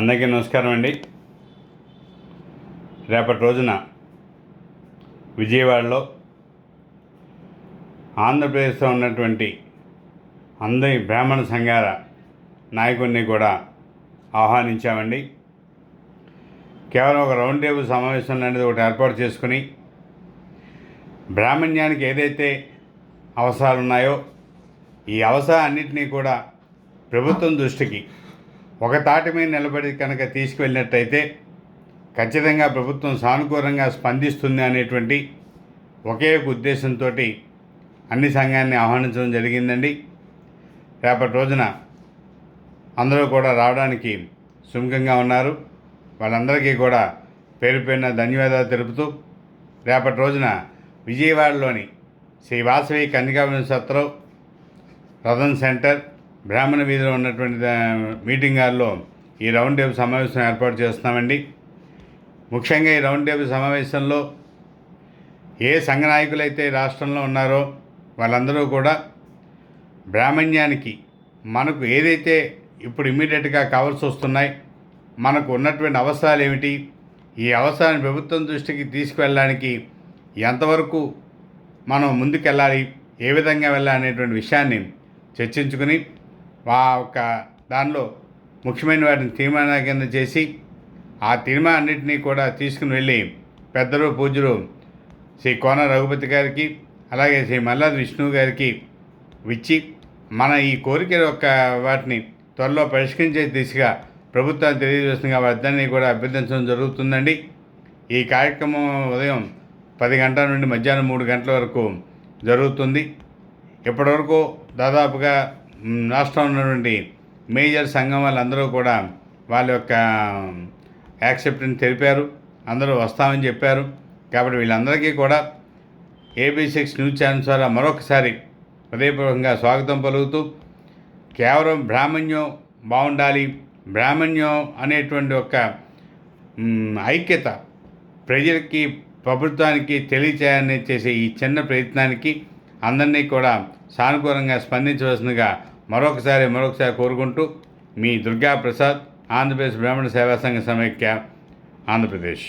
అందరికీ నమస్కారం అండి. రేపటి రోజున విజయవాడలో ఆంధ్రప్రదేశ్లో ఉన్నటువంటి అందరి బ్రాహ్మణ సంఘాల నాయకుడిని కూడా ఆహ్వానించామండి. కేవలం ఒక రౌండ్ టేబుల్ సమావేశం అనేది ఒకటి ఏర్పాటు చేసుకుని బ్రాహ్మణ్యానికి ఏదైతే అవసరాలు ఉన్నాయో ఈ అవసరాలన్నింటినీ కూడా ప్రభుత్వం దృష్టికి ఒక తాటి మీద నిలబడి కనుక తీసుకువెళ్ళినట్టయితే ఖచ్చితంగా ప్రభుత్వం సానుకూలంగా స్పందిస్తుంది అనేటువంటి ఒకే ఒక ఉద్దేశంతో అన్ని సంఘాన్ని ఆహ్వానించడం జరిగిందండి. రేపటి రోజున అందరూ కూడా రావడానికి సుముఖంగా ఉన్నారు. వాళ్ళందరికీ కూడా పేరు పేరున ధన్యవాదాలు తెలుపుతూ రేపటి రోజున విజయవాడలోని శ్రీ వాసవి కన్యకా సత్రం రథన్ సెంటర్ బ్రాహ్మణ వీధిలో ఉన్నటువంటి మీటింగ్ హాల్లో ఈ రౌండ్ టేబుల్ సమావేశం ఏర్పాటు చేస్తున్నామండి. ముఖ్యంగా ఈ రౌండ్ టేబుల్ సమావేశంలో ఏ సంఘ నాయకులైతే రాష్ట్రంలో ఉన్నారో వాళ్ళందరూ కూడా బ్రాహ్మణ్యానికి మనకు ఏదైతే ఇప్పుడు ఇమ్మీడియట్గా కావాల్సి వస్తున్నాయి మనకు ఉన్నటువంటి అవసరాలు ఏమిటి ఈ అవసరాన్ని ప్రభుత్వం దృష్టికి తీసుకువెళ్ళడానికి ఎంతవరకు మనం ముందుకెళ్ళాలి ఏ విధంగా వెళ్ళాలి అనేటువంటి విషయాన్ని చర్చించుకుని ఆ యొక్క దానిలో ముఖ్యమైన వాటిని తీర్మానాల కింద చేసి ఆ తీర్మానాన్నింటినీ కూడా తీసుకుని వెళ్ళి పెద్దలు పూజలు శ్రీ కోన రఘుపతి గారికి అలాగే శ్రీ మల్లాది విష్ణువు గారికి ఇచ్చి మన ఈ కోరిక యొక్క వాటిని త్వరలో పరిష్కరించే దిశగా ప్రభుత్వాన్ని తెలియజేస్తుందిగా వారిద్దరినీ కూడా అభ్యర్థించడం జరుగుతుందండి. ఈ కార్యక్రమం ఉదయం పది గంటల నుండి మధ్యాహ్నం మూడు గంటల వరకు జరుగుతుంది. ఇప్పటివరకు దాదాపుగా రాష్ట్రంలో ఉన్నటువంటి మేజర్ సంఘం వాళ్ళందరూ కూడా వాళ్ళ యొక్క యాక్సెప్టెన్స్ తెలిపారు. అందరూ వస్తామని చెప్పారు. కాబట్టి వీళ్ళందరికీ కూడా ఏబీ సిక్స్ న్యూస్ ఛానల్ ద్వారా మరొకసారి హృదయపూర్వకంగా స్వాగతం పలుకుతూ కేవలం బ్రాహ్మణ్యం బాగుండాలి. బ్రాహ్మణ్యం అనేటువంటి ఒక ఐక్యత ప్రజలకి ప్రభుత్వానికి తెలియచేయాలని చేసే ఈ చిన్న ప్రయత్నానికి అందరినీ కూడా సానుకూలంగా స్పందించవలసిందిగా మరొకసారి మరొకసారి కోరుకుంటూ మీ దుర్గా ప్రసాద్ ఆంధ్రప్రదేశ్ బ్రాహ్మణ సేవా సంఘ సమైక్య ఆంధ్రప్రదేశ్.